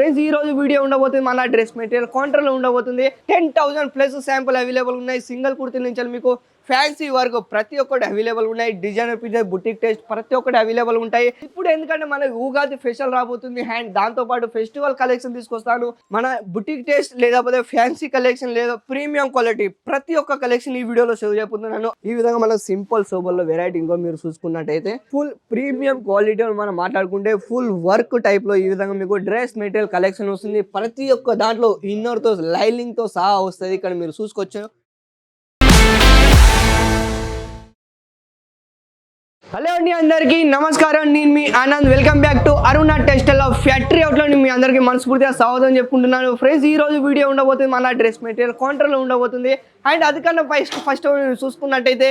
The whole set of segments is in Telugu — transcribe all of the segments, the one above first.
ఫ్రెండ్స్ ఈ రోజు వీడియో ఉండబోతుంది మన డ్రెస్ మెటీరియల్ కౌంటర్లో ఉండబోతుంది. Ten thousand plus sample available ఉన్నాయి. సింగిల్ కుర్తీ నుంచి మీకు ఫ్యాన్సీ వర్క్ ప్రతి ఒక్కటి అవైలబుల్ ఉన్నాయి. డిజైనర్ పిజ్జా బుటిక్ టేస్ట్ ప్రతి ఒక్కటి అవైలబుల్ ఉంటాయి. ఇప్పుడు ఎందుకంటే మన ఉగాది ఫెషల్ రాబోతుంది. అండ్ దాంతో పాటు ఫెస్టివల్ కలెక్షన్ తీసుకొస్తాను. మన బుటిక్ టేస్ట్ లేకపోతే ఫ్యాన్సీ కలెక్షన్ లేదా ప్రీమియం క్వాలిటీ ప్రతి ఒక్క కలెక్షన్ ఈ వీడియోలో షో చేయబోతున్నాను. ఈ విధంగా మన సింపుల్ సోబర్లో వెరైటీ ఇంకో మీరు చూసుకున్నట్టయితే ఫుల్ ప్రీమియం క్వాలిటీ మనం మాట్లాడుకుంటే ఫుల్ వర్క్ టైప్లో ఈ విధంగా మీకు డ్రెస్ మెటీరియల్ కలెక్షన్ వస్తుంది. ప్రతి ఒక్క దాంట్లో ఇన్నర్తో లైలింగ్తో సహా వస్తుంది. ఇక్కడ మీరు చూసుకోవచ్చు. హలో అండి అందరికీ నమస్కారం. నేను మీ Anand. Welcome back to Aruna textile of factory అవుట్లో మీ అందరికీ మనస్ఫూర్తిగా స్వాగతం చెప్పుకుంటున్నాను. ఫ్రెండ్స్ ఈ రోజు వీడియో ఉండబోతుంది మన డ్రెస్ మెటీరియల్ కౌంటర్లో ఉండబోతుంది. అండ్ అదికన్నా ఫస్ట్ ఫస్ట్ చూసుకున్నట్టయితే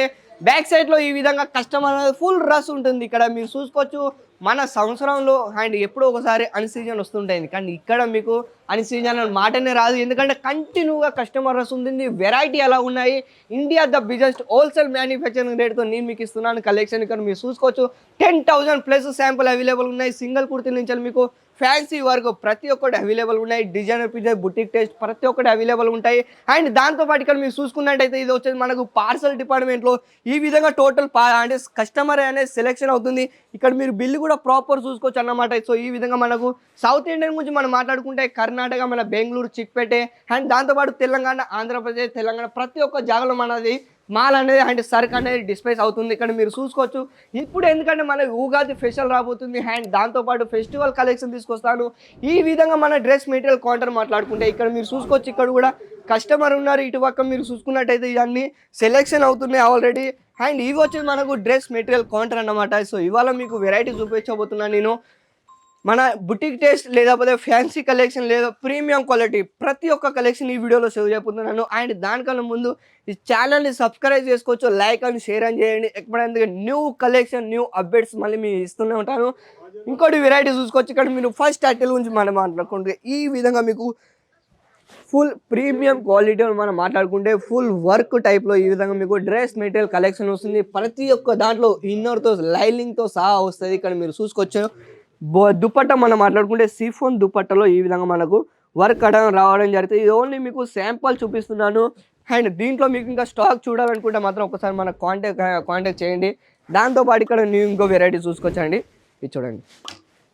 బ్యాక్ సైడ్లో ఈ విధంగా కస్టమర్ అనేది ఫుల్ రష్ ఉంటుంది. ఇక్కడ మీరు చూసుకోవచ్చు మన సంవత్సరంలో అండ్ ఎప్పుడో ఒకసారి అన్సీజన్ వస్తుంటాయి. కానీ ఇక్కడ మీకు అన్సీజన్ అని మాటనే రాదు. ఎందుకంటే కంటిన్యూగా కస్టమర్ ఉంది వెరైటీ ఎలా ఉన్నాయి. India the biggest wholesale manufacturing రేట్తో నేను మీకు ఇస్తున్నాను. కలెక్షన్ ఇక్కడ మీరు చూసుకోవచ్చు. Ten thousand plus sample available ఉన్నాయి. సింగిల్ కుర్తీ నుంచి మీకు ఫ్యాన్సీ వర్క్ ప్రతి ఒక్కటి అవైలబుల్ ఉన్నాయి. డిజైనర్ పిజ్జా బుటిక్ టేస్ట్ ప్రతి ఒక్కటి అవైలబుల్ ఉంటాయి. అండ్ దాంతోపాటు ఇక్కడ మీరు చూసుకున్నట్టయితే ఇది వచ్చేది మనకు పార్సల్ డిపార్ట్మెంట్లో ఈ విధంగా టోటల్ అంటే కస్టమర్ అనేది సెలెక్షన్ అవుతుంది. ఇక్కడ మీరు బిల్లు కూడా ప్రాపర్ చూసుకోవచ్చు అన్నమాట. సో ఈ విధంగా మనకు సౌత్ ఇండియన్ గురించి మనం మాట్లాడుకుంటే కర్ణాటక మన బెంగళూరు చిక్పేటే అండ్ దాంతోపాటు తెలంగాణ ఆంధ్రప్రదేశ్ తెలంగాణ ప్రతి ఒక్క జాగాలో మనది మాల్ అనేది అండ్ సరుకు అనేది డిస్ప్లేస్ అవుతుంది. ఇక్కడ మీరు చూసుకోవచ్చు. ఇప్పుడు ఎందుకంటే మన ఉగాది ఫెస్టివల్ రాబోతుంది. అండ్ దాంతోపాటు ఫెస్టివల్ కలెక్షన్ తీసుకొస్తాను. ఈ విధంగా మన డ్రెస్ మెటీరియల్ కౌంటర్ మాట్లాడుకుంటే ఇక్కడ మీరు చూసుకోవచ్చు. ఇక్కడ కూడా కస్టమర్ ఉన్నారు. ఇటు పక్క మీరు చూసుకున్నట్టయితే ఇవన్నీ సెలెక్షన్ అవుతున్నాయి ఆల్రెడీ అండ్ ఇవి వచ్చేది మనకు డ్రెస్ మెటీరియల్ కౌంటర్ అన్నమాట. సో ఇవాళ మీకు వెరైటీ చూపించబోతున్నాను నేను. మన బుటిక్ టేస్ట్ లేకపోతే ఫ్యాన్సీ కలెక్షన్ లేదా ప్రీమియం క్వాలిటీ ప్రతి ఒక్క కలెక్షన్ ఈ వీడియోలో సేవ్ చెప్తున్నాను. అండ్ దానికన్నా ముందు ఈ ఛానల్ని సబ్స్క్రైబ్ చేసుకోవచ్చు లైక్ అని షేర్ అని చేయండి. ఎప్పుడైనా న్యూ కలెక్షన్ న్యూ అప్డేట్స్ మళ్ళీ మీ ఇస్తూనే ఉంటాను. ఇంకోటి వెరైటీ చూసుకోవచ్చు. ఇక్కడ మీరు ఫస్ట్ టైటిల్ గురించి మనం మాట్లాడుకుంటే ఈ విధంగా మీకు ఫుల్ ప్రీమియం క్వాలిటీ మనం మాట్లాడుకుంటే ఫుల్ వర్క్ టైప్లో ఈ విధంగా మీకు డ్రెస్ మెటీరియల్ కలెక్షన్ వస్తుంది. ప్రతి ఒక్క దాంట్లో ఇన్నర్తో లైలింగ్తో సహా వస్తుంది. ఇక్కడ మీరు చూసుకోవచ్చు. బో- దుప్పట్ట మనం మాట్లాడుకుంటే సిఫోన్ దుప్పట్టలో ఈ విధంగా మనకు వర్క్ అడగడం రావడం జరుగుతుంది. ఇది ఓన్లీ మీకు శాంపుల్ చూపిస్తున్నాను. అండ్ దీంట్లో మీకు ఇంకా స్టాక్ చూడాలనుకుంటే మాత్రం ఒకసారి మన కాంటాక్ట్ కాంటాక్ట్ చేయండి. దాంతోపాటు ఇక్కడ నేను ఇంకో వెరైటీ చూసుకోవచ్చండి ఇది చూడండి.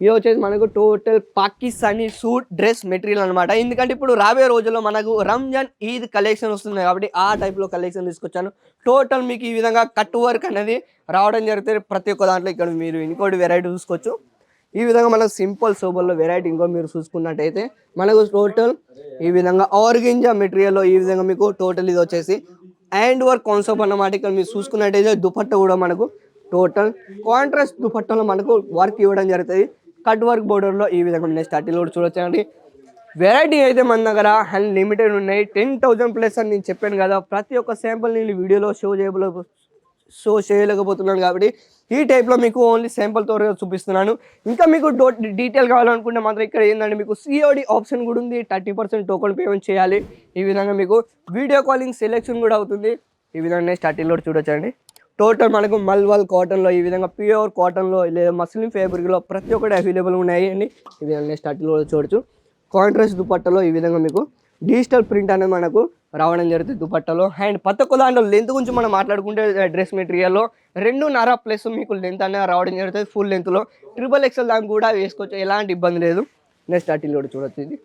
ఇది వచ్చేసి మనకు total Pakistani suit dress material అనమాట ఎందుకంటే ఇప్పుడు రాబోయే రోజుల్లో మనకు రంజాన్ ఈద్ కలెక్షన్ వస్తుంది కాబట్టి ఆ టైప్లో కలెక్షన్ తీసుకొచ్చాను. టోటల్ మీకు ఈ విధంగా కట్ వర్క్ అనేది రావడం జరుగుతుంది. ప్రతి ఒక్క దాంట్లో ఇక్కడ మీరు ఇంకోటి వెరైటీ చూసుకోవచ్చు. ఈ విధంగా మనకు సింపుల్ సోబర్లో వెరైటీ ఇంకో మీరు చూసుకున్నట్టయితే మనకు టోటల్ ఈ విధంగా ఆర్గింజా మెటీరియల్లో ఈ విధంగా మీకు టోటల్ ఇది వచ్చేసి హ్యాండ్ వర్క్ కాన్సెప్ట్ అన్నమాట. ఇక్కడ మీరు చూసుకున్నట్టయితే దుపట్ట కూడా మనకు టోటల్ కాంట్రాస్ట్ దుపట్టలో మనకు వర్క్ ఇవ్వడం జరుగుతుంది. కట్ వర్క్ బోర్డర్లో ఈ విధంగా ఉన్నాయి. స్టార్టింగ్ కూడా చూడొచ్చండి. వెరైటీ అయితే మన దగ్గర అన్లిమిటెడ్ ఉన్నాయి. టెన్ థౌజండ్ ప్లస్ అని నేను చెప్పాను కదా. ప్రతి ఒక్క శాంపుల్ నేను వీడియోలో షో చేయబో షో చేయలేకపోతున్నాను కాబట్టి ఈ టైప్లో మీకు ఓన్లీ శాంపుల్తో చూపిస్తున్నాను. ఇంకా మీకు డో డీటెయిల్ కావాలనుకుంటే మాత్రం ఇక్కడ ఏంటంటే మీకు సిఓడి ఆప్షన్ కూడా ఉంది. థర్టీ పర్సెంట్ టోకన్ పేమెంట్ చేయాలి. ఈ విధంగా మీకు వీడియో కాలింగ్ సెలెక్షన్ కూడా అవుతుంది. ఈ విధంగా స్టార్టింగ్లో చూడొచ్చండి. టోటల్ మనకు మల్వల్ కాటన్లో ఈ విధంగా ప్యూర్ కాటన్లో లేదా మస్లిం ఫ్యాబ్రిక్లో ప్రతి ఒక్కటి అవైలబుల్ ఉన్నాయి అండి ఈ విధంగా స్టార్టింగ్లో చూడొచ్చు. కాంట్రాస్ట్ దుపట్టలో ఈ విధంగా మీకు డిజిటల్ ప్రింట్ అనేది మనకు రావడం జరుగుతుంది దుపట్టలో. అండ్ పతకు ఒక్క దాంట్లో లెంత్ గురించి మనం మాట్లాడుకుంటే డ్రెస్ మెటీరియల్లో రెండున్నర ప్లస్ మీకు లెంత్ అనేది రావడం జరుగుతుంది ఫుల్ లెంత్లో ట్రిపుల్ ఎక్స్ఎల్ దానికి కూడా వేసుకోవచ్చు ఎలాంటి ఇబ్బంది లేదు. నెక్స్ట్ అటిల్ కూడా చూడొచ్చు ఇది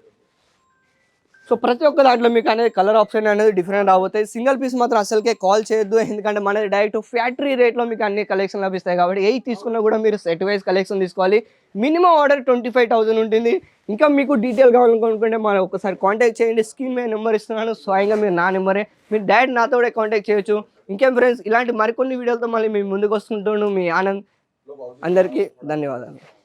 సో ప్రతి ఒక్క దాంట్లో మీకు అనేది కలర్ ఆప్షన్ అనేది డిఫరెంట్ రాబోతాయి. సింగిల్ పీస్ మాత్రం అసలుకే కాల్ చేయొద్దు ఎందుకంటే మనది డైరెక్ట్ ఫ్యాక్టరీ రేట్లో మీకు అన్ని కలెక్షన్ లభిస్తాయి కాబట్టి ఎయిట్ తీసుకున్నా కూడా మీరు సెట్ వైజ్ కలెక్షన్ తీసుకోవాలి. Minimum order twenty five thousand ఉంటుంది. ఇంకా మీకు డీటెయిల్ కావాలనుకుంటే మనం ఒకసారి కాంటాక్ట్ చేయండి. స్క్రీన్ మీద నెంబర్ ఇస్తున్నాను. స్వయంగా మీరు నా నెంబరే మీరు డైరెక్ట్ నాతో కూడా కాంటాక్ట్ చేయొచ్చు. ఇంకేం ఫ్రెండ్స్ ఇలాంటి మరికొన్ని వీడియోలతో మళ్ళీ మీ ముందుకు వస్తుంటాను. మీ ఆనంద్. అందరికీ ధన్యవాదాలు.